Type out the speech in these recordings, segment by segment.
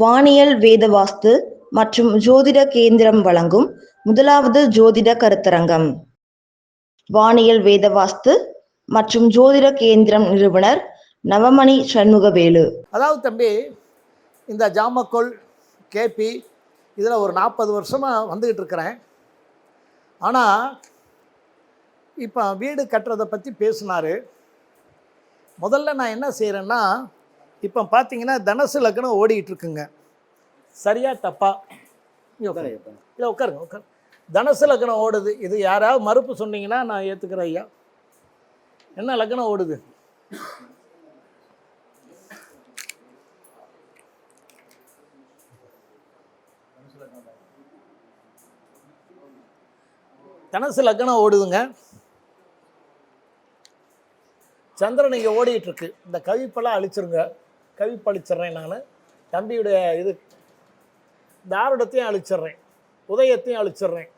வானியல் வேதவாஸ்து மற்றும் ஜோதிட கேந்திரம் வழங்கும் முதலாவது ஜோதிட கருத்தரங்கம். வானியல் வேதவாஸ்து மற்றும் ஜோதிட கேந்திரம் நிறுவனர் நவமணி சண்முகவேலு. அதாவது தம்பி இந்த ஜாமக்கோல் கேபி இதில் ஒரு நாற்பது வருஷமாக வந்துக்கிட்டு இருக்கிறேன். ஆனால் இப்போ வீடு கட்டுறதை பற்றி பேசினார். முதல்ல நான் என்ன செய்கிறேன்னா இப்போ பார்த்தீங்கன்னா தனுசு லக்னம் ஓடிக்கிட்டு இருக்குங்க. சரியா தப்பா? இல்லை உட்காருங்க உட்காரு தனுசு லக்னம் ஓடுது. இது யாராவது மறுப்பு சொன்னீங்கன்னா நான் ஏற்றுக்கிறேன் ஐயா. என்ன லக்னம் ஓடுது? தனுசு லக்னம் ஓடுதுங்க. சந்திரன் இங்கே ஓடிட்டு இருக்கு. இந்த கவிப்பெல்லாம் அழிச்சிருங்க. கவிப்பு அழிச்சிடுறேன் நான். தம்பியுடைய இது தாருடத்தையும் அழிச்சிடுறேன் உதயத்தையும் அழிச்சிடுறேன்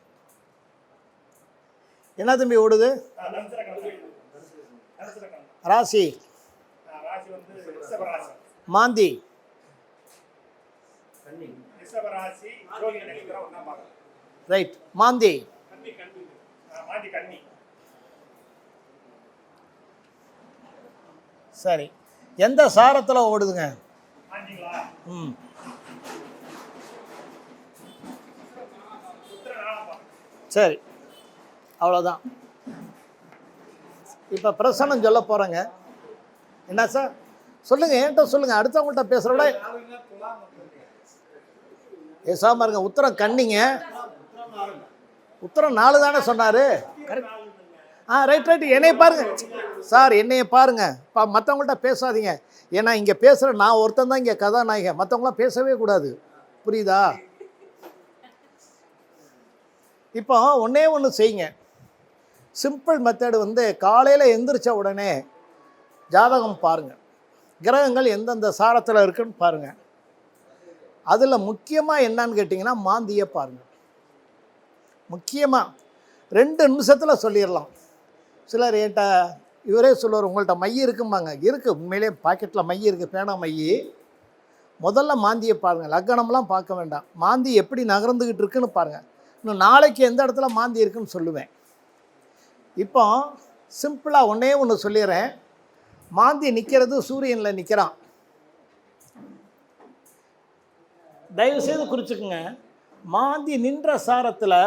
என்ன தம்பி ஓடுது? ராசி. மாந்தி. ரைட் மாந்தி. சரி. எந்த சாரத்தில் ஓடுதுங்க? ம். சரி. அவ்வளோதான் இப்போ பிரசன்னம் சொல்ல போகிறேங்க என்ன சார்? சொல்லுங்கள் என்கிட்ட சொல்லுங்கள் அடுத்தவங்கள்ட்ட பேசுகிற விட பேசாமல் இருங்க. உத்தரம் கண்ணிங்க. உத்தரம் நாலு தானே சொன்னார். ஆ ரைட் ரைட் என்னைய பாருங்க. சார் என்னைய பாருங்க. இப்போ மற்றவங்கள்ட்ட பேசாதீங்க. ஏன்னா இங்கே பேசுகிற நான் ஒருத்தன் தான் இங்கே கதாநாயகன். மற்றவங்களாம் பேசவே கூடாது. புரியுதா? இப்போ ஒன்றே ஒன்று செய்யுங்க. சிம்பிள் மெத்தடு வந்து காலையில் எந்திரிச்ச உடனே ஜாதகம் பாருங்கள் கிரகங்கள் எந்தெந்த சாரத்தில் இருக்குன்னு பாருங்கள் அதில் முக்கியமாக என்னன்னு கேட்டிங்கன்னா மாந்தியை பாருங்கள் முக்கியமாக ரெண்டு நிமிஷத்தில் சொல்லிடலாம் சிலர் என்கிட்ட இவரே சொல்லுவார் உங்கள்கிட்ட மைய இருக்கும்பாங்க. இருக்குது உண்மையிலே பாக்கெட்டில் மைய இருக்குது பேனா மைய முதல்ல மாந்தியை பாருங்கள் லக்கணம்லாம் பார்க்க வேண்டாம். மாந்தி எப்படி நகர்ந்துக்கிட்டு இருக்குன்னு பாருங்கள் இன்னும் நாளைக்கு எந்த இடத்துல மாந்தி இருக்குன்னு சொல்லுவேன். இப்போ சிம்பிளாக ஒன்றே ஒன்று சொல்லிடுறேன். மாந்தி நிற்கிறது சூரியனில் நிற்கிறான் தயவுசெய்து குறிச்சுக்குங்க. மாந்தி நின்ற சாரத்தில்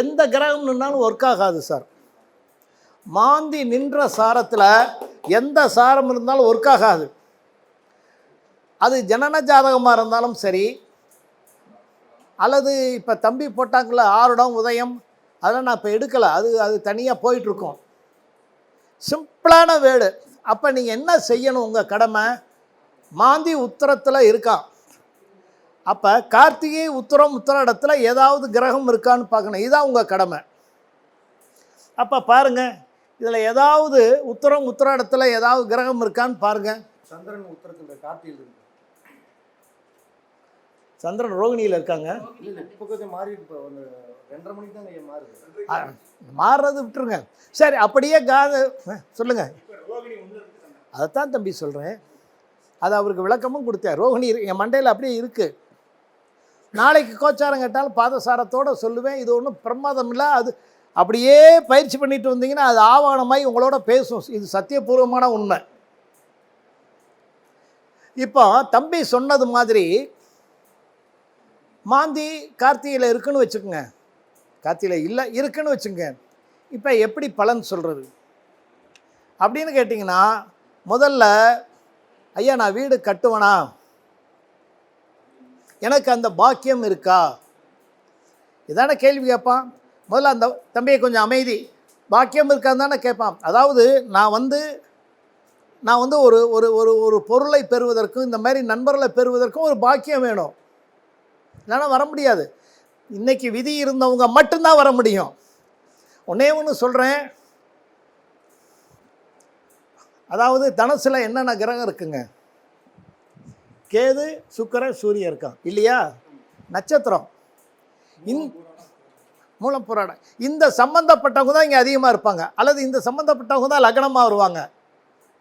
எந்த கிரகம் நின்னாலும் ஒர்க் ஆகாது சார். மாந்தி நின்ற சாரத்தில் எந்த சாரம் இருந்தாலும் ஒர்க் ஆகாது. அது ஜனன ஜாதகமாக இருந்தாலும் சரி அல்லது இப்போ தம்பி போட்டாங்கள ஆறுடம் உதயம் அதெல்லாம் நான் இப்போ எடுக்கலை. அது அது தனியாக போயிட்டுருக்கோம். சிம்பிளான வேடு. அப்போ நீங்கள் என்ன செய்யணும் உங்கள் கடமை? மாந்தி உத்தரத்தில் இருக்கான் அப்போ கார்த்திகை உத்தரம் உத்தராடத்தில் ஏதாவது கிரகம் இருக்கான்னு பார்க்கணும். இதுதான் உங்கள் கடமை. அப்போ பாருங்கள் இதில் ஏதாவது உத்தரம் உத்தராடத்தில் ஏதாவது கிரகம் இருக்கான்னு பாருங்கள் சந்திரன் உத்தரத்தில் கார்த்தியில் இருக்கு. சந்திரன் ரோகிணியில் இருக்காங்க. மாறுறது விட்டுருங்க. சரி அப்படியே காத சொன்னாங்க. அதைத்தான் தம்பி சொல்கிறேன் அது அவருக்கு விளக்கமும் கொடுத்தேன். ரோகிணி என் மண்டையில் அப்படியே இருக்குது நாளைக்கு கோச்சாரம் கேட்டாலும் பாதசாரத்தோட சொல்லுவேன். இது ஒன்றும் பிரமாதம் இல்லை. அது அப்படியே பயிற்சி பண்ணிட்டு வந்தீங்கன்னா அது ஆவணமாய் உங்களோட பேசும். இது சத்தியபூர்வமான உண்மை. இப்போ தம்பி சொன்னது மாதிரி மாந்தி கார்த்திகையில் இருக்குன்னு வச்சுக்கோங்க. கார்த்திகையில் இல்லை இருக்குன்னு வச்சுங்க இப்போ எப்படி பலன் சொல்கிறது அப்படின்னு கேட்டிங்கன்னா முதல்ல ஐயா நான் வீடு கட்டுவேனா? எனக்கு அந்த பாக்கியம் இருக்கா? இதான கேள்வி கேட்பான். முதல்ல அந்த தம்பியை கொஞ்சம் அமைதி. பாக்கியம் இருக்கான்னு தானே கேட்பான். அதாவது நான் வந்து நான் வந்து ஒரு ஒரு ஒரு ஒரு பொருளை பெறுவதற்கும் இந்த மாதிரி நண்பர்களை பெறுவதற்கும் ஒரு பாக்கியம் வேணும். இல்லைன்னா வர முடியாது. இன்றைக்கி விதி இருந்தவங்க மட்டும்தான் வர முடியும். ஒன்றே ஒன்று சொல்கிறேன் அதாவது தனுசில் என்னென்ன கிரகம் இருக்குங்க? கேது சுக்கர சூரியன் இருக்கான். இல்லையா? நட்சத்திரம். இந் மூலம் புராணம் இந்த சம்பந்தப்பட்டவங்க தான் இங்கே அதிகமாக இருப்பாங்க. அல்லது இந்த சம்மந்தப்பட்டவங்க தான் லக்னமாக வருவாங்க.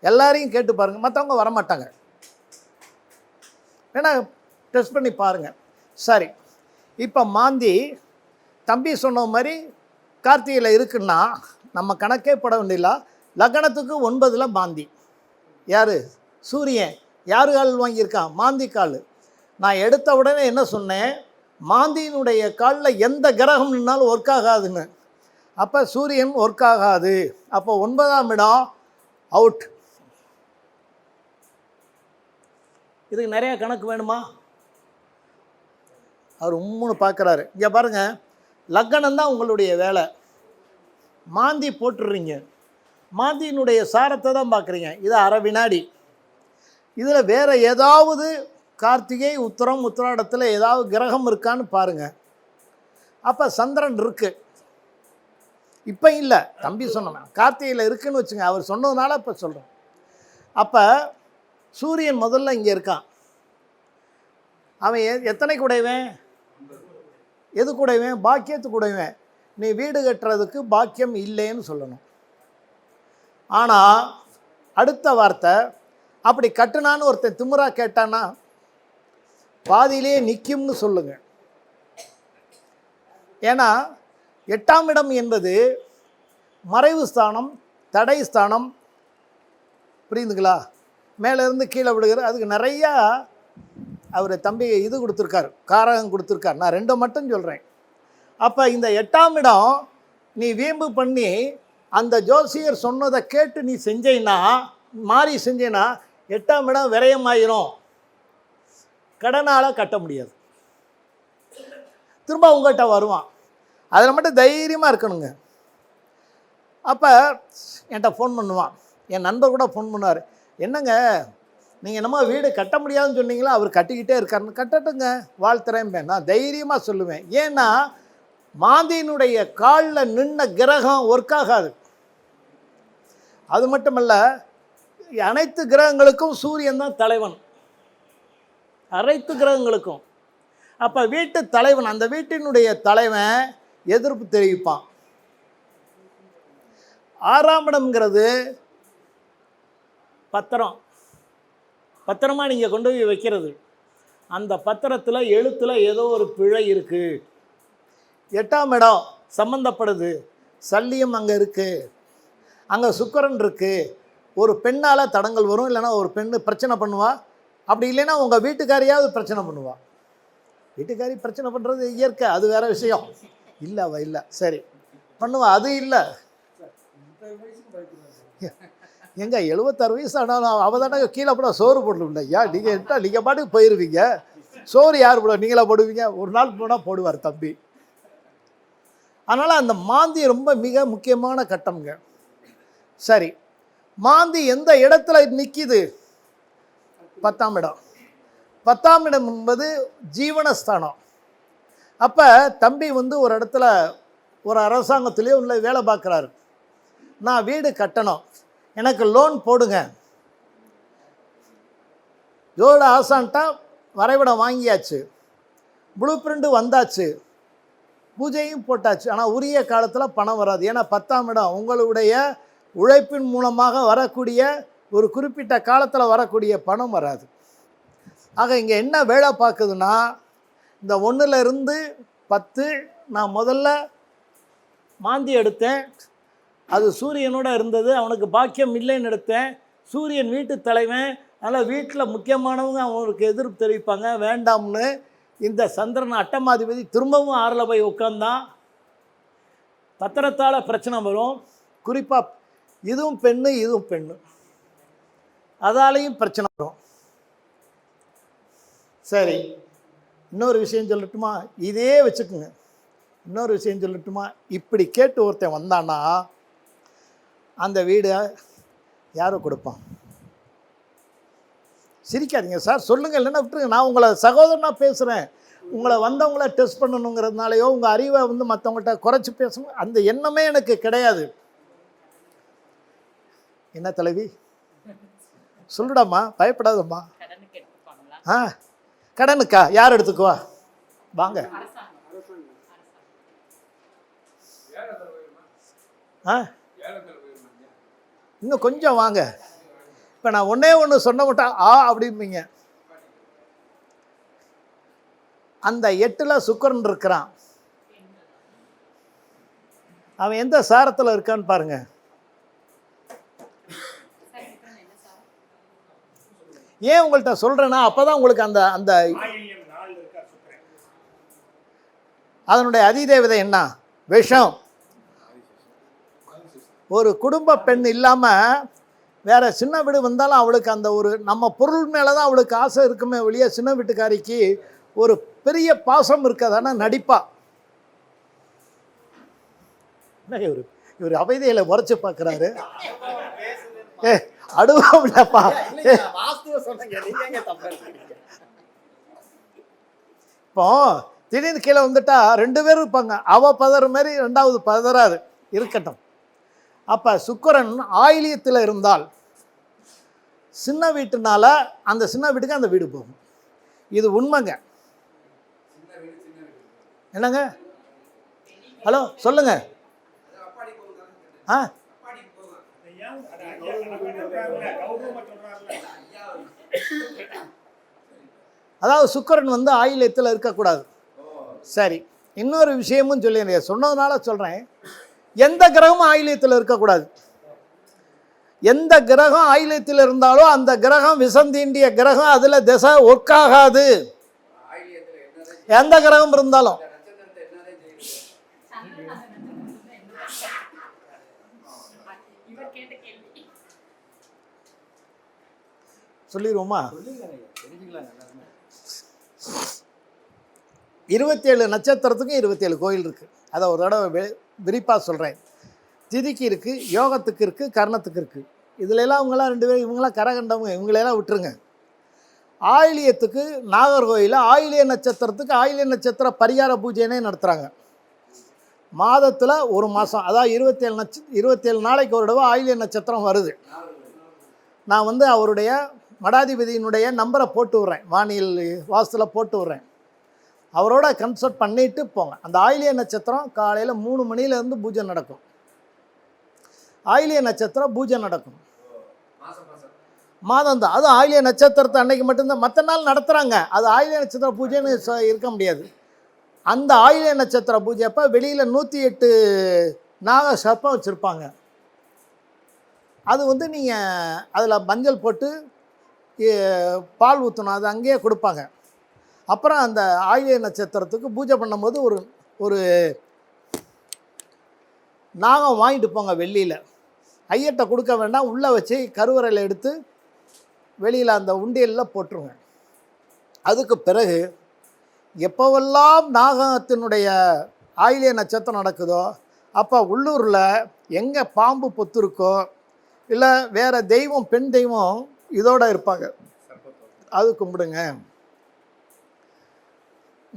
எல்லாரையும் கேட்டு பாருங்கள் மற்றவங்க வரமாட்டாங்க. ஏன்னா டெஸ்ட் பண்ணி பாருங்கள் சரி. இப்போ மாந்தி தம்பி சொன்ன மாதிரி கார்த்திகையில் இருக்குன்னா நம்ம கணக்கே பட வேண்டியல லக்னத்துக்கு ஒன்பதில் மாந்தி. யார்? சூரியன். யார் கால் வாங்கியிருக்கான் மாந்தி கால். நான் எடுத்த உடனே என்ன சொன்னேன்? மாந்தியினுடைய காலில் எந்த கிரகம் நின்னாலும் ஒர்க் ஆகாதுன்னு அப்போ சூரியன் ஒர்க் ஆகாது. அப்போ ஒன்பதாம் இடம் அவுட் இதுக்கு நிறைய கணக்கு வேணுமா? அவர் உம்முன்னு பார்க்குறாரு இங்கே பாருங்கள் லக்கணம் தான் உங்களுடைய வேலை. மாந்தி போட்டுடுறீங்க மாந்தியினுடைய சாரத்தை தான் பார்க்குறீங்க இது அரை வினாடி. இதில் வேறு ஏதாவது கார்த்திகை உத்தரம் உத்திராடத்தில் ஏதாவது கிரகம் இருக்கான்னு பாருங்கள் அப்போ சந்திரன் இருக்குது இப்போ இல்லை. தம்பி சொன்னேன் கார்த்திகையில் இருக்குன்னு வச்சுங்க அவர் சொன்னதுனால இப்போ சொல்கிறேன் அப்போ சூரியன் முதல்ல இங்கே இருக்கான். அவன் எ- எத்தனைக்கு உடையவன் எதுக்கு உடையவன் பாக்கியத்துக்கு நீ வீடு கட்டுறதுக்கு பாக்கியம் இல்லைன்னு சொல்லணும். ஆனால் அடுத்த வார்த்தை அப்படி கட்டுனான்னு ஒருத்தன் திமுறா கேட்டான்னா பாதியிலேயே நிற்கும்னு சொல்லுங்க. ஏன்னா எட்டாம் இடம் என்பது மறைவு ஸ்தானம் தடை ஸ்தானம். புரியுதுங்களா? மேலேருந்து கீழே விழுகிற அதுக்கு நிறையா அவர் தம்பி இது கொடுத்துருக்காரு காரகம் கொடுத்துருக்காரு. நான் ரெண்டை மட்டும் சொல்கிறேன் அப்போ இந்த எட்டாம் இடம் நீ வீம்பு பண்ணி அந்த ஜோசியர் சொன்னதை கேட்டு நீ செஞ்சேன்னா மாறி செஞ்சேன்னா எட்டாம் இடம் விரயமாயிரும். கடனால் கட்ட முடியாது. திரும்ப உங்கள்கிட்ட வருவான். அதில் மட்டும் தைரியமாக இருக்கணுங்க. அப்போ என்கிட்ட ஃபோன் பண்ணுவான். என் நண்பர் கூட ஃபோன் பண்ணுவார். என்னங்க நீங்கள் என்னமோ வீடு கட்ட முடியாதுன்னு சொன்னீங்களா? அவர் கட்டிக்கிட்டே இருக்காருன்னு கட்டட்டுங்க. வாழ்த்துறேன் நான் தைரியமாக சொல்லுவேன். ஏன்னா மாந்தியினுடைய காலில் நின்ன கிரகம் ஒர்க் ஆகாது. அது மட்டுமல்ல அனைத்து கிரகங்களுக்கும் சூரியன் தான் தலைவன். அனைத்து கிரகங்களுக்கும். அப்போ வீட்டு தலைவன் அந்த வீட்டினுடைய தலைவன் எதிர்ப்பு தெரிவிப்பான். ஆறாம் இடம்ங்கிறது பத்திரம். பத்திரமாக நீங்கள் கொண்டு போய் வைக்கிறது. அந்த பத்திரத்தில் எழுத்தில் ஏதோ ஒரு பிழை இருக்குது எட்டாம் இடம் சம்மந்தப்படுது சல்லியம் அங்கே இருக்குது அங்கே சுக்கரன் இருக்குது ஒரு பெண்ணால் தடங்கள் வரும் இல்லைன்னா ஒரு பெண்ணு பிரச்சனை பண்ணுவா அப்படி இல்லைன்னா உங்கள் வீட்டுக்காரியாவது பிரச்சனை பண்ணுவா. வீட்டுக்காரி பிரச்சனை பண்ணுறது இயற்கை அது வேற விஷயம். இல்லை அவ இல்லை. சரி. பண்ணுவா. அது இல்லை. எங்க எழுபத்தாறு வயசு ஆனாலும் அவ தானே கீழே போட சோறு போடல ஐயா நீங்கள் என்ன நீங்கள் பாட்டுக்கு போயிருவீங்க? சோறு யார் போட நீங்களா போடுவீங்க? ஒரு நாள் போனால் போடுவார் தம்பி. அதனால் அந்த மாந்தி ரொம்ப மிக முக்கியமான கட்டம்ங்க. சரி. மாந்தி எந்த இடத்துல நிற்கிது பத்தாம் இடம். பத்தாம் இடம் என்பது ஜீவனஸ்தானம். அப்போ தம்பி வந்து ஒரு இடத்துல ஒரு அரசாங்கத்திலேயே உள்ள வேலை பார்க்குறாரு. நான் வீடு கட்டணும். எனக்கு லோன் போடுங்க. ஜோட ஆசான்ட்டா வரைபடம் வாங்கியாச்சு. ப்ளூ பிரிண்ட்டு வந்தாச்சு. பூஜையும் போட்டாச்சு. ஆனால் உரிய காலத்தில் பணம் வராது. ஏன்னா பத்தாம் இடம் உங்களுடைய உழைப்பின் மூலமாக வரக்கூடிய ஒரு குறிப்பிட்ட காலத்தில் வரக்கூடிய பணம் வராது. ஆக இங்கே என்ன வேலை பார்க்குதுன்னா இந்த ஒன்றுலேருந்து பத்து நான் முதல்ல மாந்தி எடுத்தேன். அது சூரியனோட இருந்தது அவனுக்கு பாக்கியம் இல்லைன்னு எடுத்தேன். சூரியன் வீட்டு தலைவன் அதனால் வீட்டில் முக்கியமானவங்க அவனுக்கு எதிர்ப்பு தெரிவிப்பாங்க வேண்டாம்னு இந்த சந்திரன் அட்டமாதிபதி திரும்பவும் ஆறில் போய் உட்காந்தான் பத்திரத்தால் பிரச்சனை வரும். குறிப்பாக இதுவும் பெண்ணு இதுவும் பெண்ணு. அதாலையும் பிரச்சனை வரும். சரி இன்னொரு விஷயம் சொல்லட்டுமா? இதே வச்சுக்குங்க. இன்னொரு விஷயம் சொல்லட்டுமா? இப்படி கேட்டு ஒருத்தன் வந்தான்னா அந்த வீடை யாரோ கொடுப்பான். சிரிக்காதீங்க சார் சொல்லுங்கள் இல்லைன்னா விட்டுருங்க. நான் உங்களை சகோதரனாக பேசுகிறேன் உங்களை வந்தவங்கள டெஸ்ட் பண்ணணுங்கிறதுனாலையோ உங்கள் அறிவை வந்து மற்றவங்கள்ட்ட குறைச்சி பேசணும் அந்த எண்ணமே எனக்கு கிடையாது. என்ன தலைவி? சொல்லுடாம்மா பயப்படாதம்மா. ஆ கடனுக்கா? யார் எடுத்துக்குவா? வாங்க. ஆ இன்னும் கொஞ்சம் வாங்க. இப்போ நான் ஒன்றே ஒன்று சொன்ன மட்டும் ஆ அப்படிம்பீங்க. அந்த எட்டில் சுக்கரன் இருக்கிறான். அவன் எந்த சாரத்தில் இருக்கான்னு பாருங்க. ஏன் உங்கள்கிட்ட சொல்கிறேன்னா அப்போ தான் உங்களுக்கு அந்த அந்த அதனுடைய அதிதேவதை என்ன? விஷம். ஒரு குடும்ப பெண் இல்லாமல் வேற சின்ன வீடு வந்தாலும் அவளுக்கு அந்த ஒரு நம்ம பொருள் மேலே தான் அவளுக்கு ஆசை இருக்குமே வெளியே சின்ன வீட்டுக்காரிக்கு ஒரு பெரிய பாசம் இருக்காது நடிப்பா. என்ன இவர்? இவர் அமைதியில் உரைச்சு பார்க்குறாரு ஏ அடுவோம் இல்லப்பா ஏ வாஸ்துவ சொன்னீங்க. நீங்க எங்க தப்பு எடுத்துக்கிறீங்க? இப்போ திடீர்னு கீழே வந்துட்டா ரெண்டு பேரும் இருப்பாங்க. அவ பதற மாதிரி ரெண்டாவது பதறாது இருக்கட்டும். அப்போ சுக்கிரன் ஆயிலியத்தில் இருந்தால் சின்ன வீட்டுனால அந்த சின்ன வீட்டுக்கு அந்த வீடு போகும். இது உண்மைங்க. என்னங்க? ஹலோ சொல்லுங்க. ஆ அது ஏன் அது ஐயா கணக்கு சொல்றாருல்ல கௌரவமா சொல்றாருல்ல அதாவது சுக்கிரன் வந்து ஆயிலியத்தில் இருக்கக்கூடாது. சரி இன்னொரு விஷயமும் சொல்லி சொன்னதுனால சொல்கிறேன் எந்த கிரகமும் ஆயிலியத்தில் இருக்கக்கூடாது. எந்த கிரகம் ஆயிலியத்தில் இருந்தாலும் அந்த கிரகம் விசந்தீண்டிய கிரகம் அதில் திசை ஒர்க்காகாது எந்த கிரகம் இருந்தாலும் இவர் கேட்ட கேள்வி சொல்லிடுவோமா இருபத்தேழு நட்சத்திரத்துக்கும் இருபத்தேழு கோயில் இருக்குது அதை ஒரு தடவை விரிப்பாக சொல்கிறேன் திதிக்கு இருக்குது யோகத்துக்கு இருக்குது கர்ணத்துக்கு இருக்குது இதுலெல்லாம் எல்லாம் ரெண்டு பேரும் இவங்களாம் கரகண்டவங்க இவங்களெல்லாம் விட்டுருங்க. ஆயிலியத்துக்கு நாகர்கோயிலில் ஆயிலிய நட்சத்திரத்துக்கு ஆயிலிய நட்சத்திர பரிகார பூஜைனே நடத்துகிறாங்க மாதத்தில் ஒரு மாதம் அதாவது இருபத்தேழு நட்ச இருபத்தேழு நாளைக்கு ஒரு தடவை ஆயிலிய நட்சத்திரம் வருது. நான் வந்து அவருடைய மடாதிபதியினுடைய நம்பரை போட்டு விட்றேன். வானியல் வாசத்தில் போட்டு விட்றேன். அவரோட கன்சல்ட் பண்ணிட்டு போங்க. அந்த ஆயிலிய நட்சத்திரம் காலையில் மூணு மணிலேருந்து பூஜை நடக்கும். ஆயிலிய நட்சத்திரம் பூஜை நடக்கும். மாதம் தான். அதுவும் ஆயிலிய நட்சத்திரத்தை அன்னைக்கு மட்டும்தான். மற்ற நாள் நடத்துகிறாங்க அது ஆயிலிய நட்சத்திர பூஜைன்னு இருக்க முடியாது. அந்த ஆயிலிய நட்சத்திர பூஜை அப்போ வெளியில் நூற்றி எட்டு நாக சர்ப்பம் வச்சுருப்பாங்க. அது வந்து நீங்கள் அதில் மஞ்சள் போட்டு பால் ஊற்றணும் அது அங்கேயே கொடுப்பாங்க. அப்புறம் அந்த ஆயிலிய நட்சத்திரத்துக்கு பூஜை பண்ணும்போது ஒரு ஒரு நாகம் வாங்கிட்டு போங்க வெள்ளியில். ஐயட்டை கொடுக்க வேண்டாம் உள்ளே வச்சு கருவறையில் எடுத்து வெளியில் அந்த உண்டியலில் போட்டுருங்க. அதுக்கு பிறகு எப்போவெல்லாம் நாகத்தினுடைய ஆயிலிய நட்சத்திரம் நடக்குதோ அப்போ உள்ளூரில் எங்கே பாம்பு பொத்து இருக்கோ இல்லை வேறு தெய்வம் பெண் தெய்வம் இதோட இருப்பாங்க. அது கும்பிடுங்க.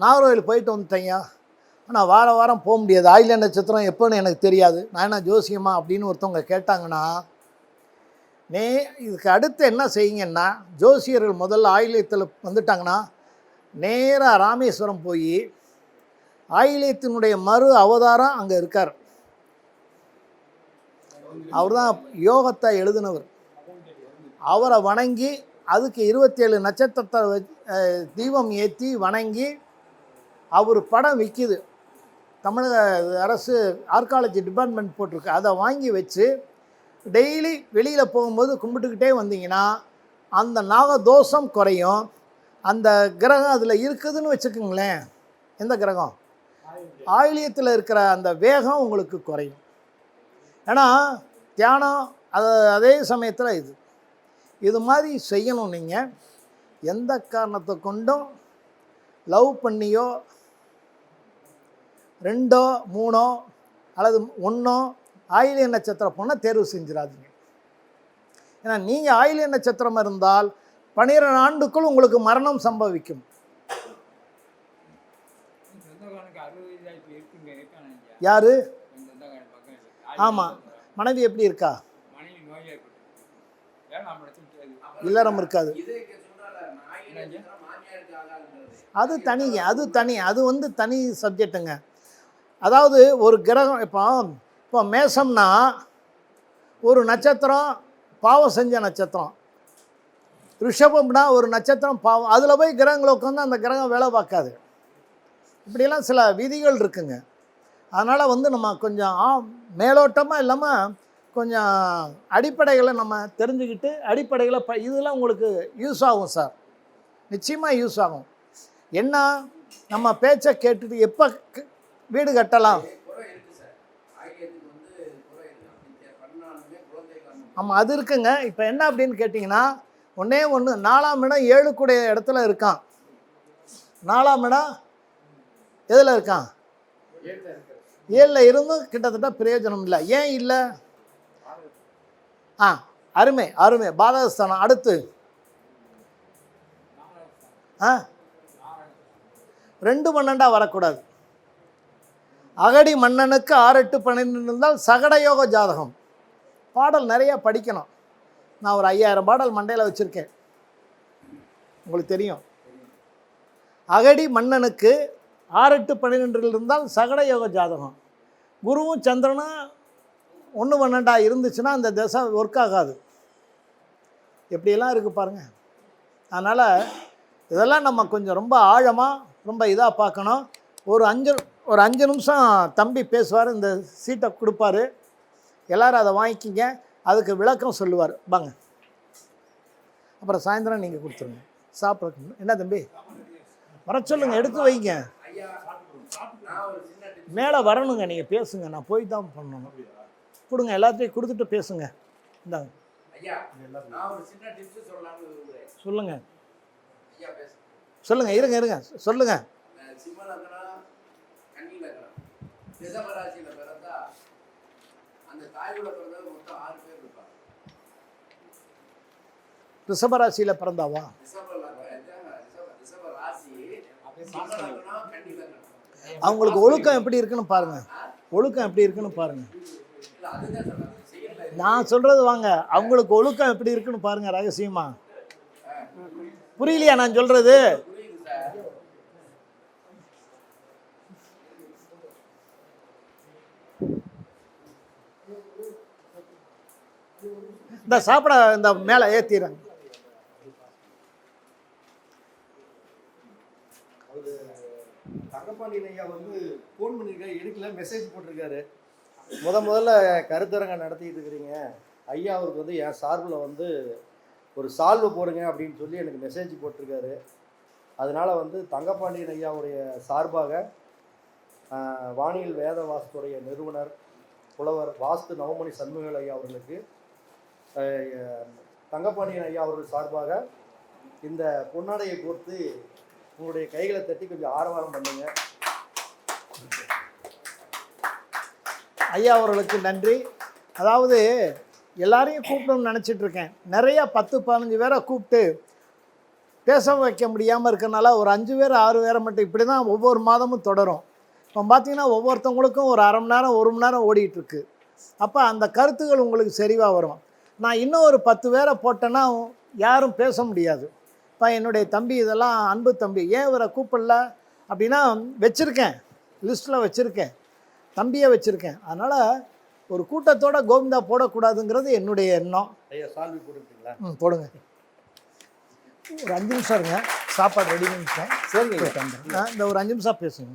நாகர்கோவில் போயிட்டு வந்துட்டேங்க ஆனால் வார வாரம் போக முடியாது. ஆயில நட்சத்திரம் எப்போன்னு எனக்கு தெரியாது. நான் என்ன ஜோசியமா அப்படின்னு ஒருத்தவங்க கேட்டாங்கன்னா நே இதுக்கு அடுத்து என்ன செய்யுங்கன்னா ஜோசியர்கள் முதல்ல ஆயிலியத்தில் வந்துட்டாங்கன்னா நேராக ராமேஸ்வரம் போய் ஆயிலியத்தினுடைய மறு அவதாரம் அங்கே இருக்கார். அவர் தான் யோகத்தை எழுதினவர். அவரை வணங்கி அதுக்கு இருபத்தேழு நட்சத்திரத்தை தீபம் ஏற்றி வணங்கி அவர் படம் விற்கிது தமிழக அரசு ஆர்காலஜி டிபார்ட்மெண்ட் போட்டிருக்கு. அதை வாங்கி வச்சு டெய்லி வெளியில் போகும்போது கும்பிட்டுக்கிட்டே வந்தீங்கன்னா அந்த நாகதோஷம் குறையும். அந்த கிரகம் அதில் இருக்குதுன்னு வச்சுக்கோங்களேன். எந்த கிரகம்? ஆயிலியத்தில் இருக்கிற அந்த வேகம் உங்களுக்கு குறையும். ஏன்னா தியானம் அது அதே சமயத்தில் இது. இது மாதிரி செய்யணும் நீங்கள் எந்த காரணத்தை கொண்டும் லவ் பண்ணியோ ரெண்டோ மூணோ அல்லது ஒன்றோ ஆயிலிய நட்சத்திர பொண்ணை தேர்வு செஞ்சிடாதீங்க. ஏன்னா நீங்கள் ஆயிலிய நட்சத்திரம் இருந்தால் பன்னிரெண்டு ஆண்டுக்குள் உங்களுக்கு மரணம் சம்பவிக்கும். யாரு? ஆமாம் மனைவி எப்படி இருக்கா? இல்லறம் இருக்காது. அது தனிங்க அது தனி அது வந்து தனி சப்ஜெக்ட்டுங்க அதாவது ஒரு கிரகம் இப்போ இப்போ மேசம்னா ஒரு நட்சத்திரம் பாவம் செஞ்ச நட்சத்திரம். ரிஷபம்னா ஒரு நட்சத்திரம் பாவம். அதில் போய் கிரகங்களை உட்காந்து அந்த கிரகம் வேலை பார்க்காது. இப்படியெல்லாம் சில விதிகள் இருக்குங்க. அதனால் வந்து நம்ம கொஞ்சம் ஆ மேலோட்டமாக இல்லாமல் கொஞ்சம் அடிப்படைகளை நம்ம தெரிஞ்சுக்கிட்டு அடிப்படைகளை ப இதெல்லாம் உங்களுக்கு யூஸ் ஆகும் சார் நிச்சயமாக யூஸ் ஆகும். என்ன? நம்ம பேச்சை கேட்டுட்டு எப்போ வீடு கட்டலாம்? ஆமாம் அது இருக்குங்க. இப்போ என்ன அப்படின்னு கேட்டிங்கன்னா ஒன்றே ஒன்று நாலாம் இடம் ஏழு கூடிய இடத்துல இருக்கான். நாலாம் இடம் எதில் இருக்கான்? ஏழில் இருந்தும் கிட்டத்தட்ட பிரயோஜனம் இல்லை. ஏன் இல்லை? ஆ அருமை அருமை. பாதகஸ்தானம் அடுத்து. ஆ ரெண்டு பன்னெண்டா வரக்கூடாது. அகடி மன்னனுக்கு ஆறு எட்டு பன்னெண்டு இருந்தால் சகடயோக ஜாதகம். பாடல் நிறையா படிக்கணும். நான் ஒரு ஐயாயிரம் பாடல் மண்டையில் வச்சுருக்கேன். உங்களுக்கு தெரியும். அகடி மன்னனுக்கு ஆறு எட்டு பன்னிரெண்டில் இருந்தால் சகட யோக ஜாதகம். குருவும் சந்திரனும் ஒன்று பன்னெண்டாக இருந்துச்சுன்னா அந்த திசை ஒர்க் ஆகாது. எப்படியெல்லாம் இருக்குது பாருங்கள் அதனால் இதெல்லாம் நம்ம கொஞ்சம் ரொம்ப ஆழமாக ரொம்ப இதாக பார்க்கணும். ஒரு அஞ்சு ஒரு அஞ்சு நிமிஷம் தம்பி பேசுவார் இந்த சீட்டை கொடுப்பாரு. எல்லோரும் அதை வாங்கிக்கிங்க. அதுக்கு விளக்கம் சொல்லுவார். வாங்க. அப்புறம் சாயந்தரம் நீங்கள் கொடுத்துருங்க. சாப்பிட்றதுக்கு என்ன தம்பி? வர சொல்லுங்கள் எடுத்து வைங்க. மேலே வரணுங்க நீங்கள் பேசுங்க. நான் போய் தான் பண்ணணும். கொடுங்க எல்லாத்தையும் கொடுத்துட்டு பேசுங்க. இந்தாங்க. ஐயா நான் ஒரு சின்ன டிப்ஸ் சொல்லலாம்னு விரும்புகிறேன் சொல்லுங்க. சொல்லுங்க இருங்க இருங்க. சொல்லுங்க. ரிஷபராசியில் பிறந்தாவா? அவங்களுக்கு ஒழுக்கம் எப்படி இருக்குன்னு பாருங்க. ஒழுக்கம் எப்படி இருக்குன்னு பாருங்க. நான் சொல்றது வாங்க. அவங்களுக்கு ஒழுக்கம் எப்படி இருக்குன்னு பாருங்க ரகசியமா. புரியலையா நான் சொல்றது? இந்த சாப்பிட இந்த மேலே ஏற்றிடுறேன் தங்கப்பாண்டியன் ஐயா வந்து ஃபோன் பண்ணியிருக்காரு எடுக்கல மெசேஜ் போட்டிருக்காரு. முத முதல்ல கருத்தரங்கம் நடத்திட்டு இருக்கிறீங்க. ஐயா அவருக்கு வந்து என் சார்பில் வந்து ஒரு சால்வு போடுங்க அப்படின்னு சொல்லி எனக்கு மெசேஜ் போட்டிருக்காரு. அதனால் வந்து தங்கப்பாண்டியன் ஐயாவுடைய சார்பாக வானியல் வேத வாஸ்துடைய நிறுவனர் புலவர் வாஸ்து நவமணி சண்முகல் ஐயா அவர்களுக்கு தங்கப்பாண்டியன் ஐயா அவர்கள் சார்பாக இந்த பொன்னாடையை கோர்த்து உங்களுடைய கைகளை தட்டி கொஞ்சம் ஆரவாரம் பண்ணுங்கள் ஐயா அவர்களுக்கு நன்றி. அதாவது எல்லாரையும் கூப்பிடணும்னு நினச்சிட்ருக்கேன். இருக்கேன் பத்து பதினஞ்சு பேரை கூப்பிட்டு பேச வைக்க முடியாமல் இருக்கிறனால ஒரு அஞ்சு பேர் ஆறு பேரை மட்டும் இப்படி தான் ஒவ்வொரு மாதமும் தொடரும். இப்போ பார்த்தீங்கன்னா ஒவ்வொருத்தவங்களுக்கும் ஒரு அரை மணி நேரம் ஒரு மணி நேரம் ஓடிட்டுருக்கு அப்போ அந்த கருத்துகள் உங்களுக்கு சரிவாக வரும். நான் இன்னும் ஒரு பத்து பேரை போட்டேன்னா யாரும் பேச முடியாது. இப்போ என்னுடைய தம்பி இதெல்லாம் அன்பு தம்பி. ஏன் இவரை கூப்பிடல? அப்படின்னா வச்சுருக்கேன். லிஸ்ட்டில் வச்சுருக்கேன். தம்பியை வச்சுருக்கேன். அதனால் ஒரு கூட்டத்தோட கோவிந்தா போடக்கூடாதுங்கிறது என்னுடைய எண்ணம். ஐயா சால்வி ம் போடுங்க. ஒரு அஞ்சு நிமிஷம் இருங்க. சாப்பாடு ரெடி பண்ணிட்டேன். சரிங்க இந்த ஒரு அஞ்சு நிமிஷம் பேசுங்க.